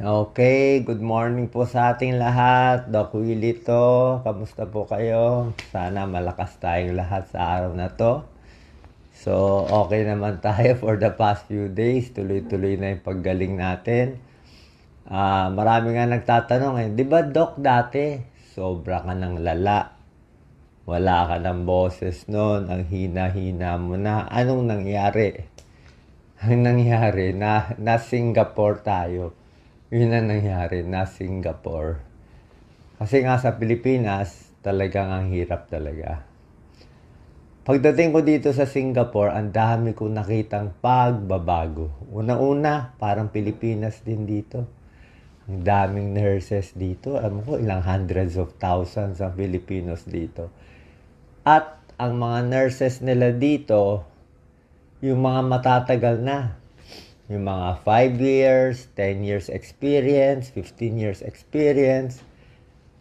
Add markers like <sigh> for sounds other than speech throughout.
Okay, good morning po sa ating lahat. Doc Willie to. Kamusta po kayo? Sana malakas tayong lahat sa araw na to. So, okay naman <laughs> tayo for the past few days. Tuloy-tuloy na yung paggaling natin. Ah, marami nga nagtatanong eh, di ba Doc dati, sobra ka ng lala. Wala ka ng boses noon, ang hina-hina mo na. Anong nangyari? Ang nangyari, na, na Singapore tayo. Yun ang nangyari, na Singapore. Kasi nga sa Pilipinas, talagang ang hirap talaga. Pagdating ko dito sa Singapore, ang dami kong nakitang pagbabago. Una-una, parang Pilipinas din dito. Ang daming nurses dito. Alam ko, ilang hundreds of thousands ang Filipinos dito. At ang mga nurses nila dito, yung mga matatagal na. Yung mga 5 years, 10 years experience, 15 years experience.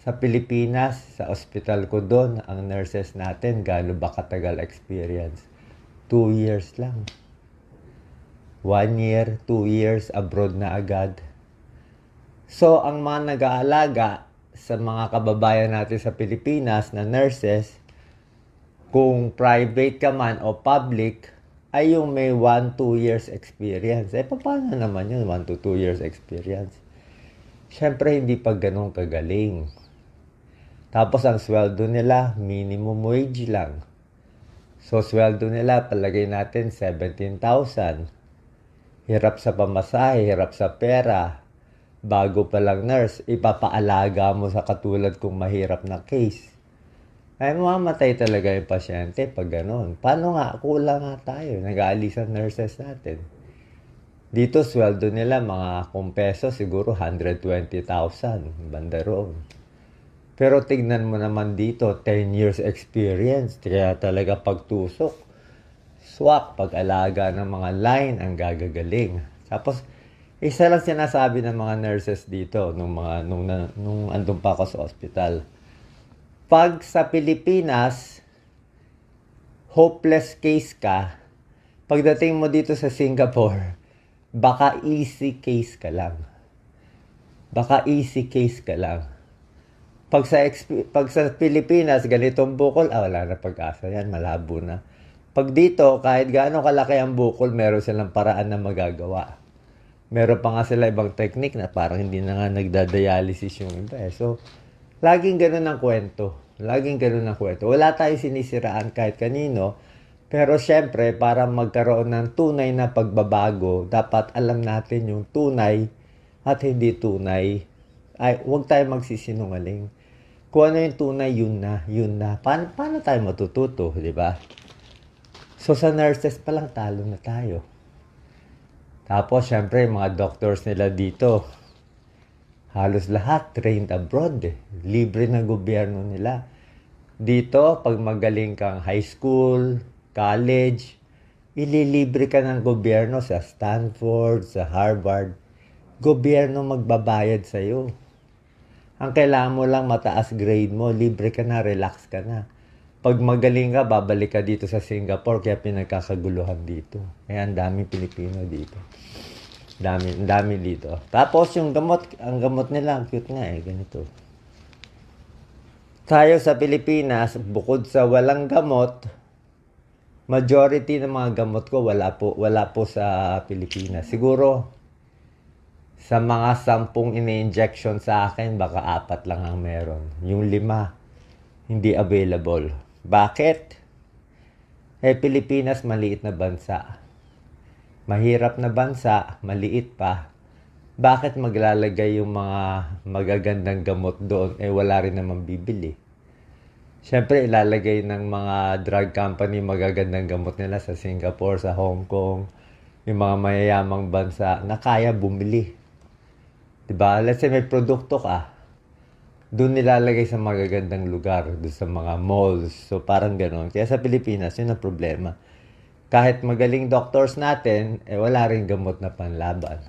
Sa Pilipinas, sa ospital ko doon, ang nurses natin, gaano ba katagal experience? 2 years lang. 1 year, 2 years, abroad na agad. So, ang mga nag-aalaga sa mga kababayan natin sa Pilipinas na nurses, kung private ka man o public, ay yung may 1-2 years experience. Eh, paano naman yun, 1-2 years experience? Siyempre, hindi pa ganun kagaling. Tapos, ang sweldo nila, minimum wage lang. So, sweldo nila, palagay natin, 17,000. Hirap sa pamasahe, hirap sa pera. Bago pa lang nurse, ipapaalaga mo sa katulad kong mahirap na case ay mamamatay talaga yung pasyente pag gano'n. Paano nga? Kulang nga tayo. Nag-aalis ang nurses natin. Dito, sweldo nila mga kung peso, siguro 120,000. Banda. Pero tignan mo naman dito, 10 years experience. Kaya talaga pagtusok. Swak, pag-alaga ng mga line, ang gagagaling. Tapos, isa lang sinasabi ng mga nurses dito nung mga nung, nung andun pa ako sa ospital pag sa Pilipinas, hopeless case ka, pagdating mo dito sa Singapore, baka easy case ka lang. Baka easy case ka lang. Pag sa, pag sa Pilipinas, ganitong bukol, ah, wala na pag-asa yan, malabo na. Pag dito, kahit gaano kalaki ang bukol, meron silang paraan na magagawa. Meron pa nga sila ibang technique na parang hindi na nga nagdadialysis yung iba. Eh. So, laging ganun ang kwento. Laging ganun ang kwento. Wala tayong sinisiraan kahit kanino. Pero syempre, para magkaroon ng tunay na pagbabago, dapat alam natin yung tunay at hindi tunay. Ay, huwag tayo magsisinungaling. Kung ano yung tunay, yun na, yun na. Paano, paano tayo matututo, di ba? So, sa nurses pa lang, talo na tayo. Tapos, syempre, mga doctors nila dito, halos lahat trained abroad eh. Libre ng gobyerno nila. Dito, pag magaling kang high school, college, ililibre ka ng gobyerno sa Stanford, sa Harvard. Gobyerno magbabayad sa iyo. Ang kailangan mo lang mataas grade mo, libre ka na, relax ka na. Pag magaling ka, babalik ka dito sa Singapore, kaya pinagkakaguluhan dito. Kaya ang daming Pilipino dito. Dami, dami dito. Tapos yung gamot, ang gamot nila, cute nga eh, ganito. Tayo sa Pilipinas, bukod sa walang gamot, majority ng mga gamot ko wala po, wala po sa Pilipinas. Siguro, sa mga sampung ini-injection sa akin, baka apat lang ang meron. Yung lima, hindi available. Bakit? Eh, Pilipinas, maliit na bansa. Mahirap na bansa, maliit pa. Bakit maglalagay yung mga magagandang gamot doon? Eh, wala rin naman bibili. Siyempre, ilalagay ng mga drug company magagandang gamot nila sa Singapore, sa Hong Kong, yung mga mayayamang bansa na kaya bumili. Diba? Let's say may produkto ka. Doon nilalagay sa magagandang lugar, doon sa mga malls. So, parang gano'n. Kaya sa Pilipinas, yun ang problema. Kahit magaling doctors natin, eh wala rin gamot na panlaban.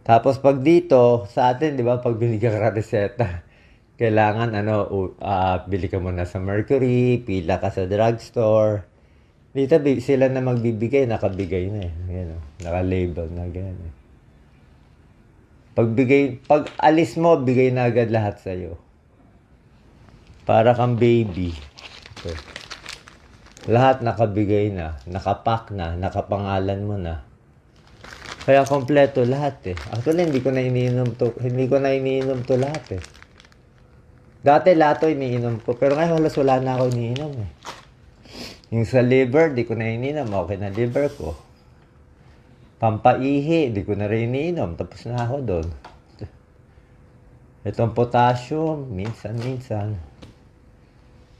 Tapos pag dito, sa atin, di ba, pag binigyan ka reseta, <laughs> kailangan, ano, uh, bili ka muna sa Mercury, pila ka sa drugstore. Dito, sila na magbibigay, nakabigay na eh. Yan, oh, naka-label na ganyan eh. Pag, bigay, pag alis mo, bigay na agad lahat sa'yo. Para kang baby. Ito. Lahat nakabigay na, nakapak na, nakapangalan mo na. Kaya kompleto lahat eh. Actually, hindi ko na iniinom to, hindi ko na iniinom to lahat eh. Dati lahat to iniinom ko, pero ngayon halos wala na ako iniinom eh. Yung sa liver, di ko na iniinom, okay na liver ko. Pampaihi, di ko na rin iniinom, tapos na ako doon. Itong potassium, minsan-minsan.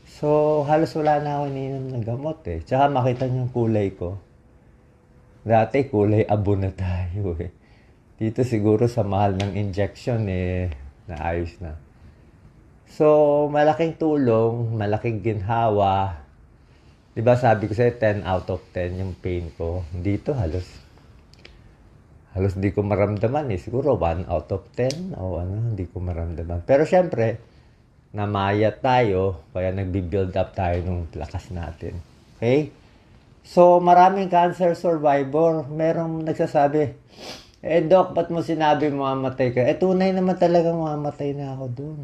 So, halos wala na ako iniinom ng gamot eh. Tsaka makita niyo yung kulay ko. Dati kulay abo na tayo eh. Dito siguro sa mahal ng injection eh, naayos na. So, malaking tulong, malaking ginhawa. 'Di ba sabi ko sa'yo, 10 out of 10 yung pain ko. Dito halos, halos di ko maramdaman eh. Siguro 1 out of 10 o ano, hindi ko maramdaman. Pero syempre, namaya tayo, kaya nagbi-build up tayo ng lakas natin. Okay? So, maraming cancer survivor. Merong nagsasabi, eh, Doc, ba't mo sinabi mamamatay ka? Eh, tunay naman talaga mamamatay na ako dun.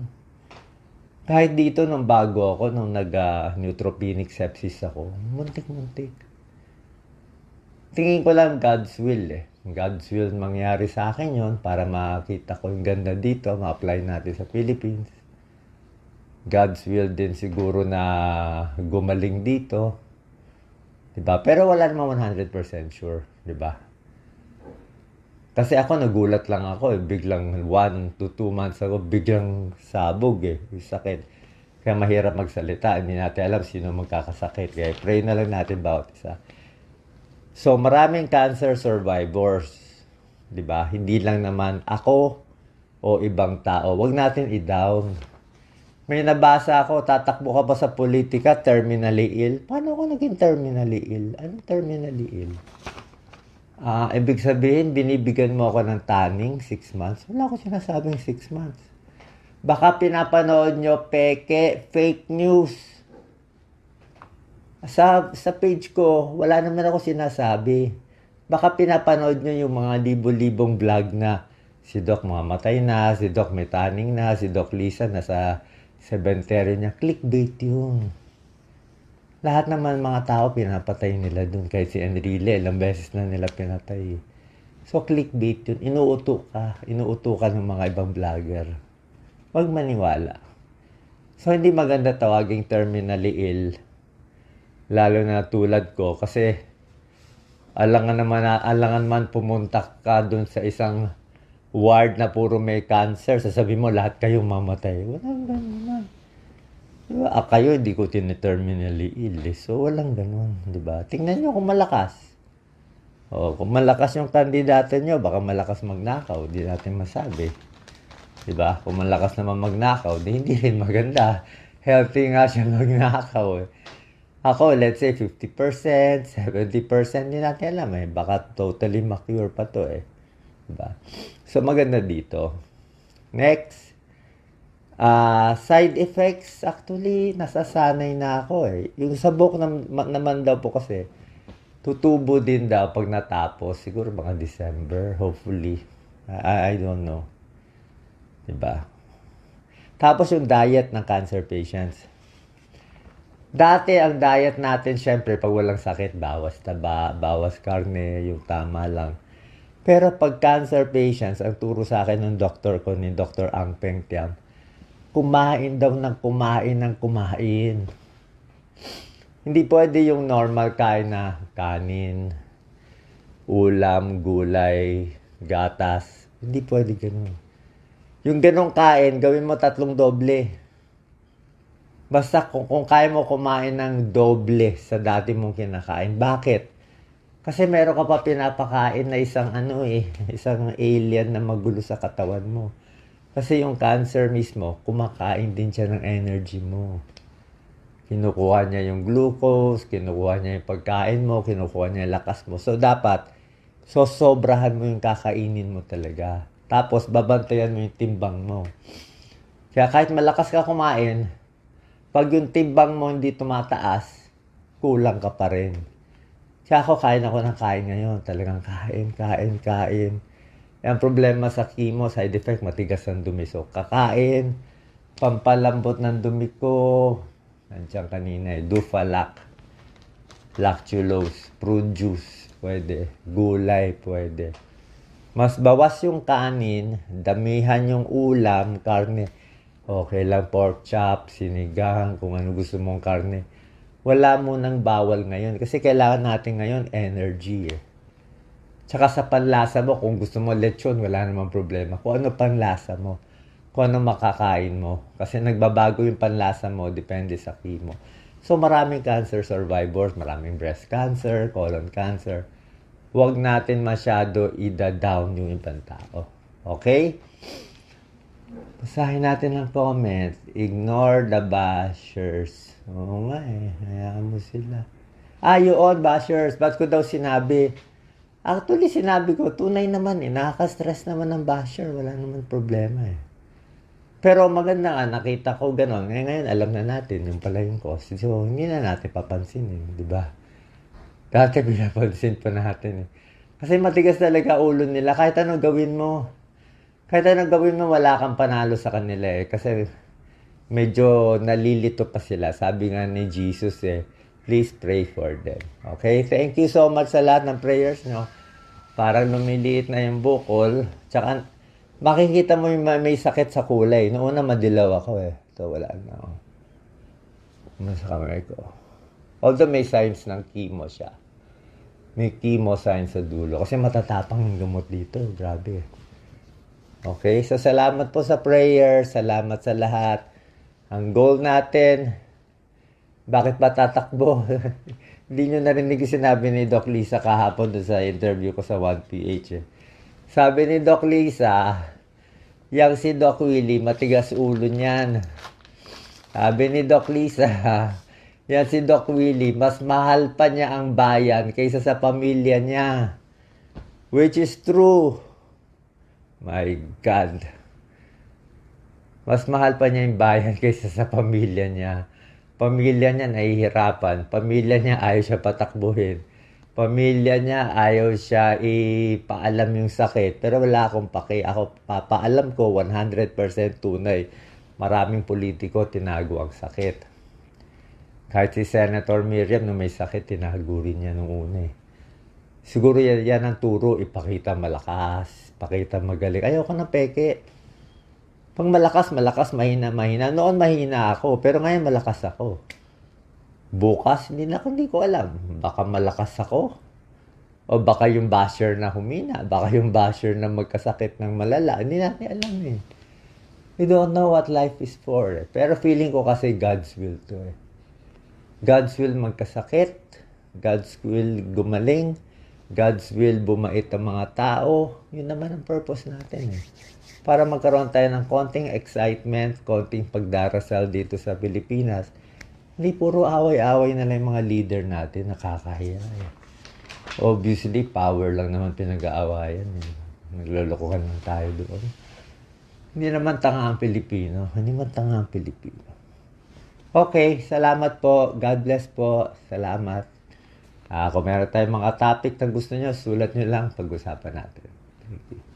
Kahit dito, nung bago ako, nung nag-neutropenic sepsis ako, muntik-muntik. Tingin ko lang God's will eh. God's will mangyari sa akin yon para makita ko yung ganda dito, ma-apply natin sa Philippines. God's will din siguro na gumaling dito. 'Di ba? Pero wala naman 100% sure, 'di ba? Kasi ako nagulat lang ako eh. Biglang 1 to 2 months ago, biglang sabog eh. Sakit. Kaya mahirap magsalita. Hindi natin alam sino magkakasakit. Kaya pray na lang natin bawat isa. So maraming cancer survivors. 'Di ba? Hindi lang naman ako o ibang tao. Huwag natin i-down. May nabasa ako, tatakbo ka pa sa politika, terminally ill. Paano ako naging terminally ill? Anong terminally ill? Ah, ibig sabihin, binibigyan mo ako ng tanning 6 months. Wala ako sinasabing 6 months. Baka pinapanood nyo peke, fake news. Sa, sa page ko, wala naman ako sinasabi. Baka pinapanood nyo yung mga libo-libong vlog na si Doc mamatay na, si Doc may tanning na, si Doc Lisa nasa cemetery niya. Clickbait yun. Lahat naman mga tao pinapatay nila dun. Kahit si Enrile, ilang beses na nila pinatay. So, clickbait yun. Inuuto ka. Inuuto ka ng mga ibang vlogger. Huwag maniwala. So, hindi maganda tawaging terminally ill. Lalo na tulad ko. Kasi, alangan naman, alangan man pumunta ka dun sa isang ward na puro may cancer, sasabihin mo lahat kayong mamatay. Walang ganun. Diba? Ah, kayo, hindi ko tineterminally ill. So, walang ganun. Diba? Tingnan nyo kung malakas. O, kung malakas yung kandidato nyo, baka malakas magnakaw. Di natin masabi. Diba? Kung malakas naman magnakaw, di hindi rin maganda. Healthy nga siya <laughs> magnakaw. Eh. Ako, let's say 50%, 70%, hindi natin alam eh. Baka totally ma-cure pa to eh. Diba? So, maganda dito. Next. Uh, side effects, actually, nasasanay na ako eh. Yung sabok nam- naman daw po kasi, tutubo din daw pag natapos. Siguro mga December, hopefully. I, I don't know. Diba? Tapos yung diet ng cancer patients. Dati ang diet natin, syempre, pag walang sakit, bawas taba, bawas karne, yung tama lang. Pero pag cancer patients, ang turo sa akin ng doktor ko, ni Dr. Ang Peng Tiam, kumain daw ng kumain ng kumain. Hindi pwede yung normal kain na kanin, ulam, gulay, gatas. Hindi pwede ganun. Yung ganong kain, gawin mo tatlong doble. Basta kung, kung kaya mo kumain ng doble sa dati mong kinakain. Bakit? Kasi meron ka pa pinapakain na isang ano eh, <laughs> isang alien na magulo sa katawan mo. Kasi yung cancer mismo, kumakain din siya ng energy mo. Kinukuha niya yung glucose, kinukuha niya yung pagkain mo, kinukuha niya yung lakas mo. So, dapat, so sobrahan mo yung kakainin mo talaga. Tapos, babantayan mo yung timbang mo. Kaya kahit malakas ka kumain, pag yung timbang mo hindi tumataas, kulang ka pa rin. Kaya ako kain ako ng kain ngayon. Talagang kain, kain, kain. Ang problema sa chemo, side effect, matigas ang dumi. So, kakain, pampalambot ng dumi ko. Nandiyan kanina eh, Dufalac, lactulose, fruit juice, pwede. Gulay, pwede. Mas bawas yung kanin, damihan yung ulam, karne. Okay lang, pork chop, sinigang, kung ano gusto mong karne. Wala mo nang bawal ngayon. Kasi kailangan natin ngayon energy eh. Tsaka sa panlasa mo, kung gusto mo lechon, wala namang problema. Kung ano panlasa mo, kung ano makakain mo. Kasi nagbabago yung panlasa mo, depende sa chemo. So maraming cancer survivors, maraming breast cancer, colon cancer. Huwag natin masyado ida-down yung ibang tao. Okay? Basahin natin ang comment. Ignore the bashers. Oo nga eh. Hayaan mo sila. Ah, yun, bashers. Ba't ko daw sinabi? Actually, sinabi ko, tunay naman eh. Nakaka-stress naman ng basher. Wala naman problema eh. Pero maganda nga, nakita ko ganon. Ngayon, ngayon alam na natin yung pala yung cause. So, hindi na natin papansinin, di ba? Dati pinapansin pa natin eh. Kasi matigas talaga ulo nila. Kahit ano gawin mo. Kahit ano gawin mo, wala kang panalo sa kanila eh. Kasi medyo nalilito pa sila. Sabi nga ni Jesus eh, please pray for them. Okay? Thank you so much sa lahat ng prayers nyo. Parang lumiliit na yung bukol. Tsaka makikita mo yung may sakit sa kulay. Noong una madilaw ako eh. Ito wala na ako. Ano sa kamay ko? Although may signs ng chemo siya. May chemo signs sa dulo. Kasi matatapang yung gamot dito. Grabe. Okay? So, salamat po sa prayer. Salamat sa lahat. Ang goal natin, bakit ba tatakbo? <laughs> Hindi nyo narinig yung sinabi ni Doc Lisa kahapon sa interview ko sa 1PH. Eh. Sabi ni Doc Lisa, yang si Doc Willie, matigas ulo niyan. Sabi ni Doc Lisa, <laughs> yan si Doc Willie, mas mahal pa niya ang bayan kaysa sa pamilya niya. Which is true. My God. Mas mahal pa niya yung bayan <laughs> kaysa sa pamilya niya. Pamilya niya nahihirapan. Pamilya niya ayaw siya patakbuhin. Pamilya niya ayaw siya ipaalam yung sakit. Pero wala akong paki. Ako papaalam ko 100% tunay. Maraming politiko tinago ang sakit. Kahit si Senator Miriam nung may sakit, tinago rin niya nung una eh. Siguro yan, yan ang turo, ipakita malakas, ipakita magaling. Ayaw ko na peke. Pag malakas, malakas, mahina, mahina. Noon mahina ako, pero ngayon malakas ako. Bukas, hindi na hindi ko alam. Baka malakas ako. O baka yung basher na humina. Baka yung basher na magkasakit ng malala. Hindi natin alam eh. We don't know what life is for. Eh. Pero feeling ko kasi God's will to eh. God's will magkasakit. God's will gumaling. God's will bumait ang mga tao. Yun naman ang purpose natin eh para magkaroon tayo ng konting excitement, konting pagdarasal dito sa Pilipinas. Hindi puro away-away na lang yung mga leader natin, nakakahiya. Eh. Obviously, power lang naman pinag-aawayan. Eh. Naglolokohan lang tayo doon. Hindi naman tanga ang Pilipino. Hindi naman tanga ang Pilipino. Okay, salamat po. God bless po. Salamat. Uh, kung meron tayong mga topic na gusto nyo, sulat nyo lang. Pag-usapan natin. Thank you.